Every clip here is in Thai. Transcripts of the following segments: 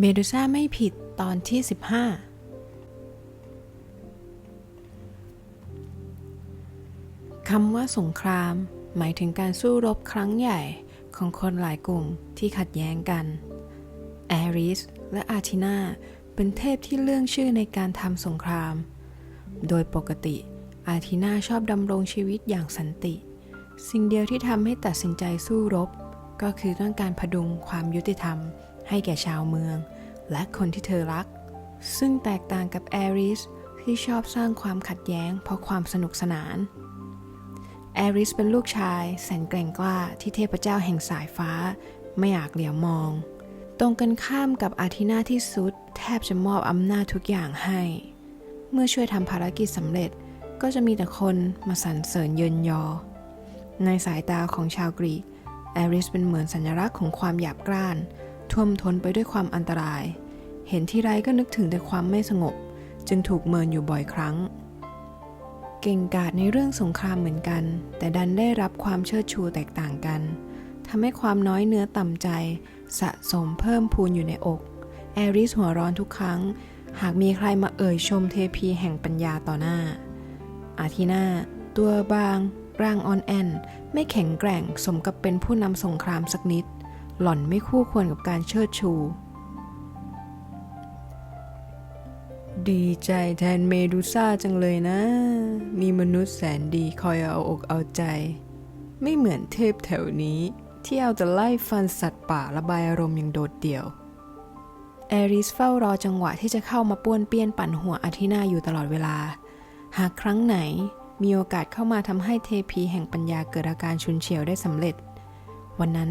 เมดูซ่าไม่ผิดตอนที่ 15 คำว่าสงคราม หมายถึงการสู้รบครั้งใหญ่ของคนหลายกลุ่มที่ขัดแย้งกัน แอริสและอาทินาเป็นเทพที่เรื่องชื่อในการทำสงคราม โดยปกติ อาทินาชอบดำรงชีวิตอย่างสันติ สิ่งเดียวที่ทำให้ตัดสินใจสู้รบ ก็คือต้องการพดุงความยุติธรรม ให้แก่ชาวเมือง และคนที่เธอรัก ซึ่งแตกต่างกับแอริสที่ชอบสร้างความขัดแย้งเพราะความสนุกสนาน แอริสเป็นลูกชายแสนแกร่งกล้าที่เทพเจ้าแห่งสายฟ้า ไม่อยากเหลียวมอง ตรงกันข้ามกับอาทินาที่สุด แทบจะมอบอำนาจทุกอย่างให้ เมื่อช่วยทำภารกิจสำเร็จก็จะมีแต่คนมาสรรเสริญเยินยอ ในสายตาของชาวกรีกแอริสเป็นเหมือนสัญลักษณ์ของความหยาบกร้าน ท่วมท้นไปด้วยความอันตราย เห็นที่ไรก็นึกถึงแต่ความไม่สงบ จึงถูกเมินอยู่บ่อยครั้ง เก่งกาจในเรื่องสงครามเหมือนกัน แต่ดันได้รับความเชิดชูแตกต่างกันทำให้ความน้อยเนื้อต่ำใจ สะสมเพิ่มพูนอยู่ในอก แอริสหัวร้อนทุกครั้ง หากมีใครมาเอ่ยชมเทพีแห่งปัญญาต่อหน้า อาทินาตัวบาง ร่างอ่อนแอน ไม่แข็งแกร่งสมกับเป็นผู้นำสงครามสักนิด หล่อนไม่คู่ควรกับการเชิดชู ดีใจแทนเมดูซ่าจังเลยนะ มีมนุษย์แสนดีคอยเอาอกเอาใจ ไม่เหมือนเทพแถวนี้ที่เอาแต่ไล่ฟันสัตว์ป่าระบายอารมณ์อย่างโดดเดี่ยว แอริสเฝ้ารอจังหวะที่จะเข้ามาป้วนเปี้ยนปั่นหัวอาทินาอยู่ตลอดเวลา หากครั้งไหนมีโอกาสเข้ามาทำให้เทพีแห่งปัญญาเกิดอาการชุนเฉียวได้สำเร็จ วันนั้น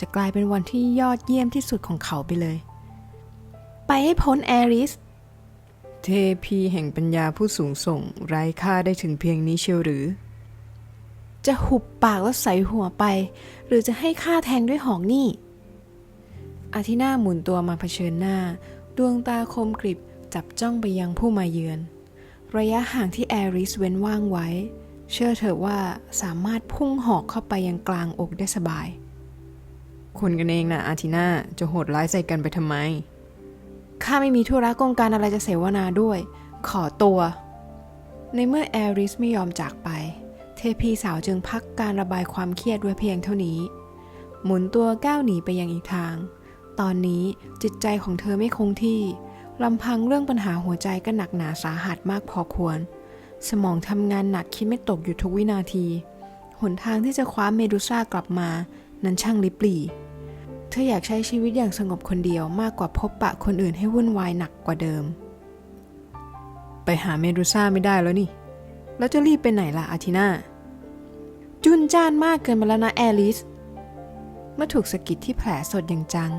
จะกลายเป็นวันที่ยอดเยี่ยมที่สุดของเขาไปเลย ไปให้พ้นแอริส เทพีแห่งปัญญาผู้สูงส่งไร้ค่าได้ถึงเพียงนี้เชียวหรือ จะหุบปากแล้วใส่หัวไป หรือจะให้ค่าแทงด้วยหอกนี่ อาทินาหมุนตัวมาเผชิญหน้า ดวงตาคมกริบจับจ้องไปยังผู้มาเยือน ระยะห่างที่แอริสเว้นว่างไว้ เชื่อเถอะว่าสามารถพุ่งหอกเข้าไปยังกลางอกได้สบาย คนกันเองนะอาทิน่าจะโหดร้ายใส่กันไปทำไม ข้าไม่มีธุระกงการอะไรจะเสวนาด้วย ขอตัว ในเมื่อแอริสไม่ยอมจากไป เทพีสาวจึงพักการระบายความเครียดไว้เพียงเท่านี้ หมุนตัวก้าวหนีไปยังอีกทาง ตอนนี้จิตใจของเธอไม่คงที่ลำพังเรื่องปัญหาหัวใจก็หนักหนาสาหัสมากพอควร สมองทำงานหนักคิดไม่ตกอยู่ทุกวินาที หนทางที่จะคว้าเมดูซ่ากลับมา นั้นช่างลิบหลี่ เธออยากใช้ชีวิตอย่างสงบคนเดียวมากกว่าพบปะคนอื่นให้วุ่นวายหนักกว่าเดิม ไปหาเมดูซ่าไม่ได้แล้วนี่ แล้วจะรีบไปไหนล่ะอาทินาจุนจ้านมากเกินไปแล้วนะแอลิส เมื่อถูกสะกิดที่แผลสดอย่างจัง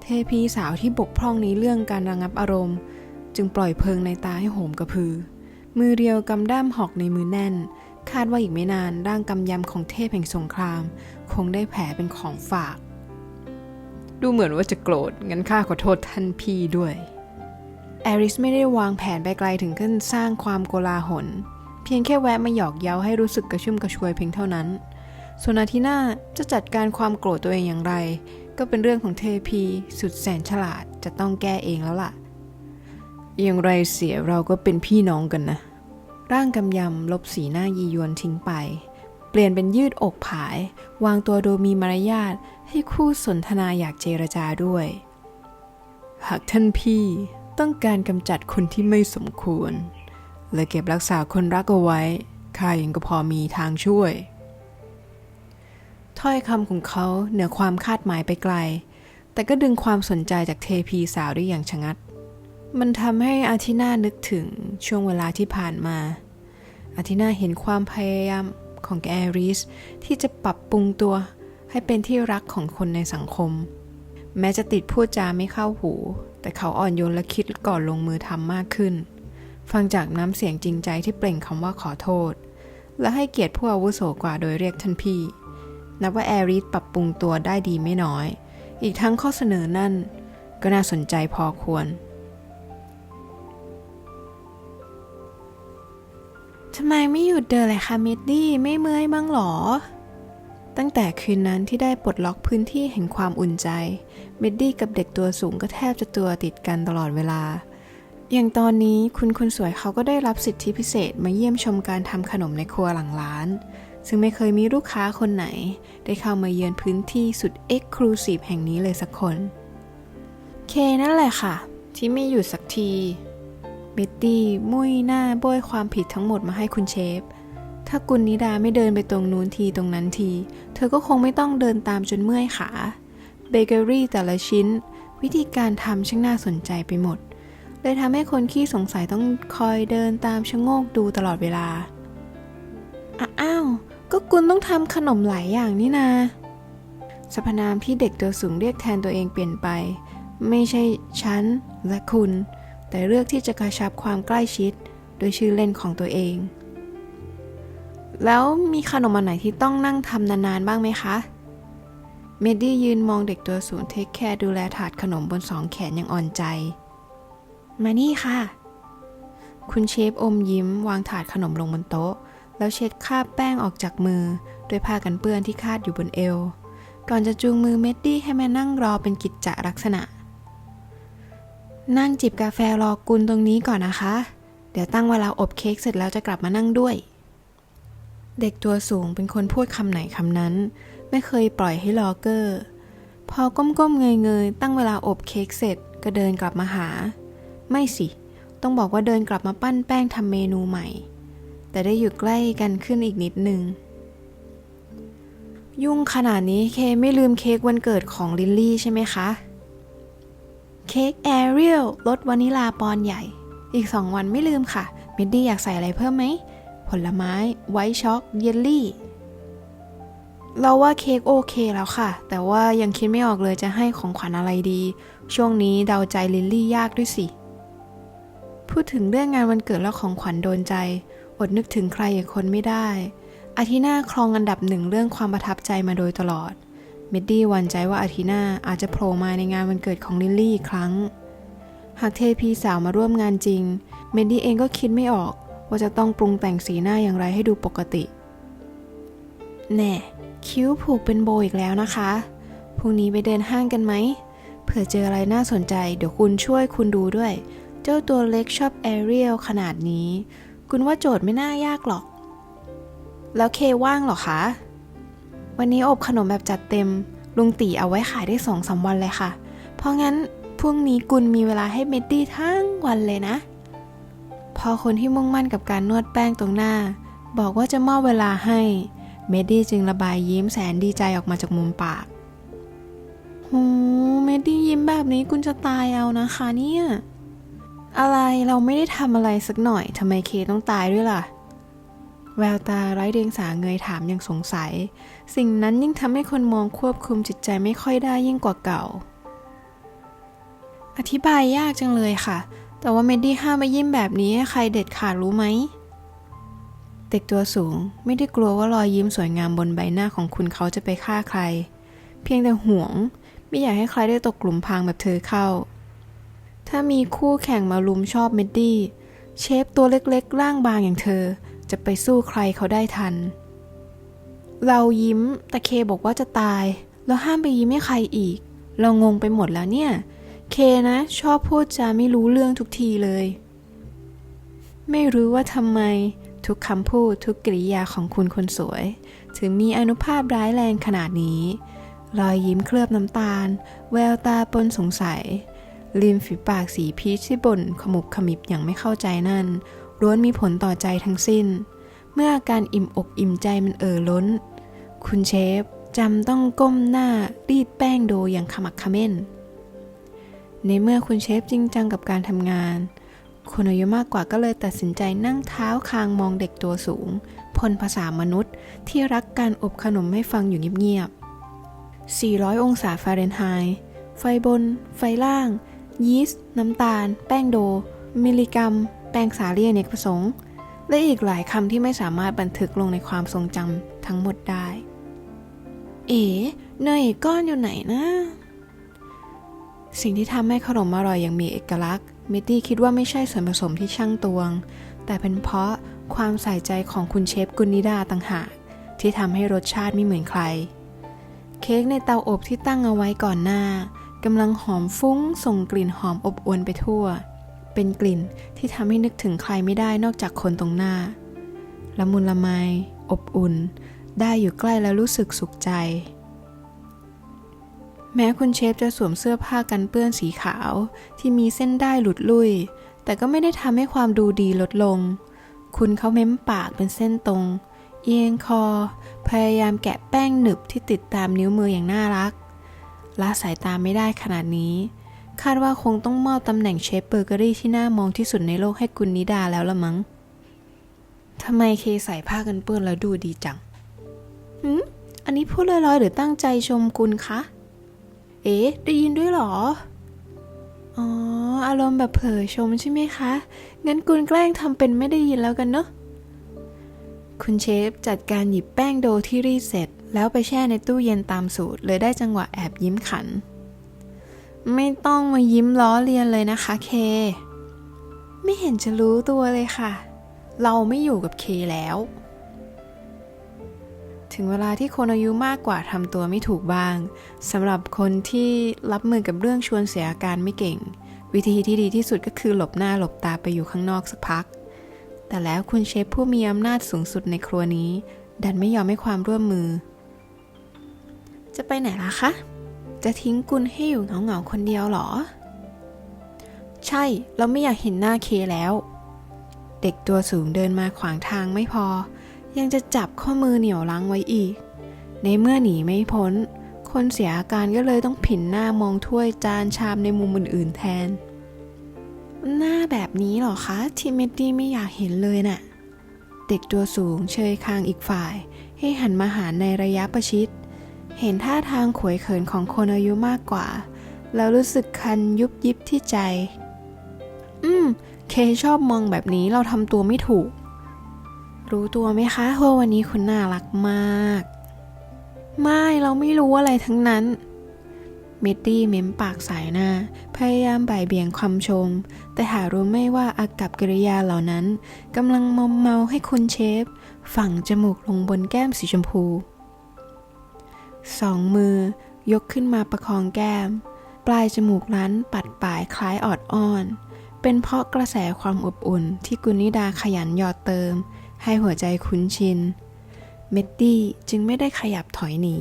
เทพีสาวที่บกพร่องในเรื่องการระงับอารมณ์ จึงปล่อยเพลิงในตาให้โหมกระพือ มือเรียวกำด้ามหอกในมือแน่นคาดว่าอีกไม่นานร่างกำยำของเทพแห่งสงคราม คงได้แผลเป็นของฝาก ดูเหมือนว่าจะโกรธ งั้นข้าขอโทษท่านพี่ด้วยแอริสไม่ได้วางแผนไปไกลถึงขั้นสร้างความโกลาหล เพียงแค่แวะมาหยอกเย้าให้รู้สึกกระชุ่มกระชวยเพียงเท่านั้น ส่วนอาทินาจะจัดการความโกรธตัวเองอย่างไร ก็เป็นเรื่องของเทพีสุดแสนฉลาดจะต้องแก้เองแล้วล่ะ อย่างไรเสียเราก็เป็นพี่น้องกันนะ ร่างกำยำลบสีหน้ายียวนทิ้งไป เปลี่ยนเป็นยืดอกผาย วางตัวโดยมีมารยาทให้คู่สนทนาอยากเจรจาด้วย หากท่านพี่ต้องการกำจัดคนที่ไม่สมควร และเก็บรักษาคนรักเอาไว้ข้ายังก็พอมีทางช่วย ถ้อยคำของเขาเหนือความคาดหมายไปไกล แต่ก็ดึงความสนใจจากเทพีสาวได้อย่างชะงัด มันทำให้อาทินานึกถึงช่วงเวลาที่ผ่านมา อาทินาเห็นความพยายาม ของแอริสที่จะปรับปรุงตัวให้เป็นที่รักของคนในสังคม แม้จะติดพูดจาไม่เข้าหู แต่เขาอ่อนโยนและคิดก่อนลงมือทำมากขึ้น ฟังจากน้ำเสียงจริงใจที่เปล่งคำว่าขอโทษ และให้เกียรติผู้อาวุโสกว่าโดยเรียกท่านพี่ นับว่าแอริสปรับปรุงตัวได้ดีไม่น้อย อีกทั้งข้อเสนอนั่นก็น่าสนใจพอควร ทำไมไม่หยุดเดินเลยคะมิดดี้ไม่เมื่อยบ้างหรอ ตั้งแต่คืนนั้นที่ได้ปลดล็อกพื้นที่แห่งความอุ่นใจเมดดี้กับเด็กตัวสูงก็แทบจะตัวติดกันตลอดเวลา อย่างตอนนี้คุณคนสวยเขาก็ได้รับสิทธิพิเศษมาเยี่ยมชมการทำขนมในครัวหลังร้าน ซึ่งไม่เคยมีลูกค้าคนไหน ได้เข้ามาเยือนพื้นที่สุดเอ็กซ์คลูซีฟแห่งนี้เลยสักคน เคนั่นแหละค่ะ ที่ไม่อยู่สักที บตตี้มุ้ยหน้าโบยความผิดทั้งหมดมาให้คุณเชฟ ถ้ากุลนิดาไม่เดินไปตรงนู้นทีตรงนั้นที เธอก็คงไม่ต้องเดินตามจนเมื่อยขา เบเกอรี่แต่ละชิ้น วิธีการทำช่างน่าสนใจไปหมด เลยทำให้คนขี้สงสัยต้องคอยเดินตามชะโงกดูตลอดเวลา อ้าว ก็กุลต้องทำขนมหลายอย่างนี่นาสรรพนามที่เด็กตัวสูงเรียกแทนตัวเองเปลี่ยนไป ไม่ใช่ฉันและคุณ แต่เลือกที่จะกระชับความใกล้ชิด โดยชื่อเล่นของตัวเอง แล้วมีขนมอันไหนที่ต้องนั่งทำนานๆบ้างไหมคะ เมดดี้ยืนมองเด็กตัวสูงเทคแคร์ดูแลถาดขนมบนสองแขนอย่างอ่อนใจ มานี่ค่ะ คุณเชฟอมยิ้ม วางถาดขนมลงบนโต๊ะ แล้วเช็ดคราบแป้งออกจากมือด้วยผ้ากันเปื้อนที่คาดอยู่บนเอว ก่อนจะจูงมือเมดดี้ให้มานั่งรอเป็นกิจจลักษณะ นั่งจิบกาแฟรอกุลตรงนี้ก่อนนะคะ เดี๋ยวตั้งเวลาอบเค้กเสร็จแล้วจะกลับมานั่งด้วย เด็กตัวสูงเป็นคนพูดคำไหนคำนั้น ไม่เคยปล่อยให้รอเกอร์ พอก้มๆเงยๆตั้งเวลาอบเค้กเสร็จก็เดินกลับมาหา ไม่สิ ต้องบอกว่าเดินกลับมาปั้นแป้งทำเมนูใหม่ แต่ได้อยู่ใกล้กันขึ้นอีกนิดนึง ยุ่งขนาดนี้เคไม่ลืมเค้กวันเกิดของลิลลี่ใช่ไหมคะ เค้กแอเรียลรสวานิลาปอนใหญ่ อีกสองวันไม่ลืมค่ะ มิดดี้อยากใส่อะไรเพิ่มไหม ผลไม้ ไวท์ช็อก เยลลี่ เราว่าเค้กโอเคแล้วค่ะ แต่ว่ายังคิดไม่ออกเลยจะให้ของขวัญอะไรดี ช่วงนี้เดาใจลิลลี่ยากด้วยสิ พูดถึงเรื่องงานวันเกิดแล้วของขวัญโดนใจ อดนึกถึงใครอีกคนไม่ได้อาทิน่าครองอันดับหนึ่งเรื่องความประทับใจมาโดยตลอด มดดี้หวั่นใจว่าอาทิน่าอาจจะโผล่มาในงานวันเกิดของลิลลี่อีกครั้ง หากเทพีสาวมาร่วมงานจริง เมดดี้เองก็คิดไม่ออกว่าจะต้องปรุงแต่งสีหน้าอย่างไรให้ดูปกติ แน่ คิ้วผูกเป็นโบอีกแล้วนะคะ พรุ่งนี้ไปเดินห้างกันไหม เผื่อเจออะไรน่าสนใจ เดี๋ยวคุณช่วยคุณดูด้วย เจ้าตัวเล็กชอบแอเรียลขนาดนี้ คุณว่าโจทย์ไม่น่ายากหรอก แล้วเคว่างหรอคะ วันนี้อบขนมแบบจัดเต็ม ลุงตีเอาไว้ขายได้สองสามวันเลยค่ะ เพราะงั้นพรุ่งนี้กุลมีเวลาให้เมดดี้ทั้งวันเลยนะ พอคนที่มุ่งมั่นกับการนวดแป้งตรงหน้า บอกว่าจะมอบเวลาให้ เมดดี้จึงระบายยิ้มแสนดีใจออกมาจากมุมปากโหเมดดี้ยิ้มแบบนี้กุลจะตายเอานะคะเนี่ย อะไรเราไม่ได้ทำอะไรสักหน่อยทำไมเคต้องตายด้วยล่ะ แววตาไร้เดียงสาเงยถามอย่างสงสัย สิ่งนั้นยิ่งทำให้คนมองควบคุมจิตใจไม่ค่อยได้ยิ่งกว่าเก่า อธิบายยากจังเลยค่ะ แต่ว่าเมดดี้ห้ามมายิ้มแบบนี้ใครเด็ดขาดรู้ไหม เด็กตัวสูงไม่ได้กลัวว่ารอยยิ้มสวยงามบนใบหน้าของคุณเขาจะไปฆ่าใคร เพียงแต่ห่วง ไม่อยากให้ใครได้ตกกลุ่มพรางแบบเธอเข้า ถ้ามีคู่แข่งมาลุมชอบเมดดี้เชฟตัวเล็กๆ ร่างบางอย่างเธอ จะไปสู้ใครเขาได้ทัน เรายิ้มแต่เคบอกว่าจะตาย แล้วห้ามไปยิ้มให้ใครอีก เรางงไปหมดแล้วเนี่ย เคนะ ชอบพูดจาไม่รู้เรื่องทุกทีเลย ไม่รู้ว่าทำไมทุกคำพูดทุกกริยาของคุณคนสวย ถึงมีอนุภาพร้ายแรงขนาดนี้ รอยยิ้มเคลือบน้ำตาล แววตาปนสงสัยริมฝีปากสีพีชที่บ่นขมุบขมิบอย่างไม่เข้าใจนั่น ล้วนมีผลต่อใจทั้งสิ้น เมื่ออาการอิ่มอกอิ่มใจมันเอ่อล้น คุณเชฟจำต้องก้มหน้ารีดแป้งโดอย่างขมักขม้น ในเมื่อคุณเชฟจริงจังกับการทำงาน คนอายุมากกว่าก็เลยตัดสินใจนั่งเท้าคางมองเด็กตัวสูง พลภาษามนุษย์ที่รักการอบขนมให้ฟังอยู่เงียบๆ 400 องศาฟาเรนไฮต์ไฟบน ไฟล่าง ยีสต์ น้ำตาล แป้งโด มิลลิกรัม แป้งสาลีอเนกประสงค์ และอีกหลายคำที่ไม่สามารถบันทึกลงในความทรงจำทั้งหมดได้ เอ๋เนยก้อนอยู่ไหนนะ สิ่งที่ทำให้ขนมอร่อยอย่างมีเอกลักษณ์มิตตี้คิดว่าไม่ใช่ส่วนผสมที่ช่างตวง แต่เป็นเพราะความใส่ใจของคุณเชฟกุนิดาต่างหากที่ทำให้รสชาติไม่เหมือนใคร เค้กในเตาอบที่ตั้งเอาไว้ก่อนหน้ากำลังหอมฟุ้งส่งกลิ่นหอมอบอวลไปทั่ว เป็นกลิ่นที่ทำให้นึกถึงใครไม่ได้นอกจากคนตรงหน้า ละมุนละไม อบอุ่น ได้อยู่ใกล้แล้วรู้สึกสุขใจ แม้คุณเชฟจะสวมเสื้อผ้ากันเปื้อนสีขาวที่มีเส้นได้หลุดลุ่ยแต่ก็ไม่ได้ทำให้ความดูดีลดลง คุณเขาเม้มปากเป็นเส้นตรง เอียงคอ พยายามแกะแป้งหนึบที่ติดตามนิ้วมืออย่างน่ารักละสายตาไม่ได้ขนาดนี้ คาดว่าคงต้องมอบตำแหน่งเชฟเบอร์เกอรี่ที่น่ามองที่สุดในโลกให้กุณนิดาแล้วละมั้งทำไมเคใส่ผ้ากันเปื้อนแล้วดูดีจังหืมอันนี้พูดลอยๆหรือตั้งใจชมคุณคะ เอ๊ะ ได้ยินด้วยหรอ อ๋อ อารมณ์แบบเผลอชมใช่ไหมคะ งั้นคุณแกล้งทำเป็นไม่ได้ยินแล้วกันเนอะคุณเชฟจัดการหยิบแป้งโดที่รีดเสร็จ แล้วไปแช่ในตู้เย็นตามสูตร เลยได้จังหวะแอบยิ้มขัน ไม่ต้องมายิ้มล้อเลียนเลยนะคะเค ไม่เห็นจะรู้ตัวเลยค่ะ เราไม่อยู่กับเคแล้ว ถึงเวลาที่คนอายุมากกว่าทำตัวไม่ถูกบ้างสำหรับคนที่รับมือกับเรื่องชวนเสียอาการไม่เก่ง วิธีที่ดีที่สุดก็คือหลบหน้าหลบตาไปอยู่ข้างนอกสักพัก แต่แล้วคุณเชฟผู้มีอำนาจสูงสุดในครัวนี้ ดันไม่ยอมให้ความร่วมมือ จะไปไหนล่ะคะ จะทิ้งกุลให้อยู่เหงาๆคนเดียวเหรอ ใช่ เราไม่อยากเห็นหน้าเคแล้ว เด็กตัวสูงเดินมาขวางทางไม่พอ ยังจะจับข้อมือเหนี่ยวรั้งไว้อีก ในเมื่อหนีไม่พ้น คนเสียอาการก็เลยต้องผินหน้ามองถ้วยจานชามในมุมอื่นๆแทน หน้าแบบนี้เหรอคะ ที่เมดดี้ไม่อยากเห็นเลยน่ะ เด็กตัวสูงเชยคางอีกฝ่าย ให้หันมาหาในระยะประชิด เห็นท่าทางขวยเขินของคนอายุมากกว่า แล้วรู้สึกคันยุบยิบที่ใจ อืม เคชอบมองแบบนี้เราทำตัวไม่ถูก รู้ตัวไหมคะว่าวันนี้คุณน่ารักมาก ไม่เราไม่รู้อะไรทั้งนั้น เมตตี้เม้มปากสายหน้า พยายามบ่ายเบี่ยงคำชม แต่หารู้ไม่ว่าอากับกิริยาเหล่านั้นกำลังมอมเมาให้คุณเชฟ ฝังจมูกลงบนแก้มสีชมพู สองมือยกขึ้นมาประคองแก้ม ปลายจมูกนั้นปัดป่ายคล้ายออดอ้อน เป็นเพราะกระแสความอบอุ่นที่กุนิดาขยันหยอดเติม ให้หัวใจคุ้นชิน เมตตี้จึงไม่ได้ขยับถอยหนี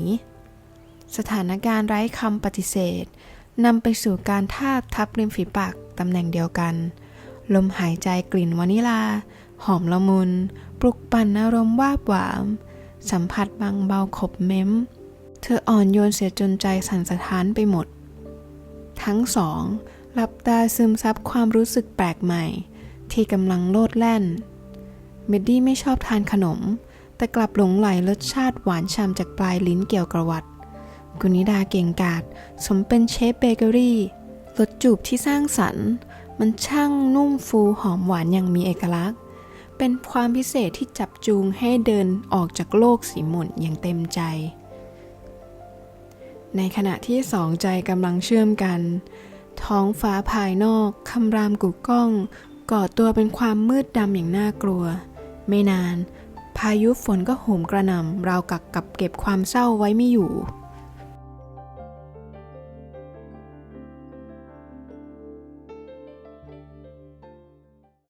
สถานการณ์ไร้คำปฏิเสธนำไปสู่การทาบทับริมฝีปากตำแหน่งเดียวกัน ลมหายใจกลิ่นวานิลา หอมละมุน ปลุกปั่นอารมณ์วาบหวาม สัมผัสบางเบาขบเม้ม เธออ่อนโยนเสียจนใจสั่นสะท้านไปหมด ทั้งสองหลับตาซึมซับความรู้สึกแปลกใหม่ ที่กำลังโลดแล่นเมดดี้ไม่ชอบทานขนม แต่กลับหลงไหลรสชาติหวานฉ่ำจากปลายลิ้นเกี่ยวกระวัดกุนิดาเก่งกาจสมเป็นเชฟเบเกอรี่รสจูบที่สร้างสรรค์ มันช่างนุ่มฟูหอมหวานอย่างมีเอกลักษณ์ เป็นความพิเศษที่จับจูงให้เดินออกจากโลกสีหม่นอย่างเต็มใจ ในขณะที่สองใจกำลังเชื่อมกัน ท้องฟ้าภายนอกคำรามกุกก้อง ก่อตัวเป็นความมืดดำอย่างน่ากลัว ไม่นาน พายุฝนก็โหมกระหน่ำราวกักกับเก็บความเศร้าไว้ไม่อยู่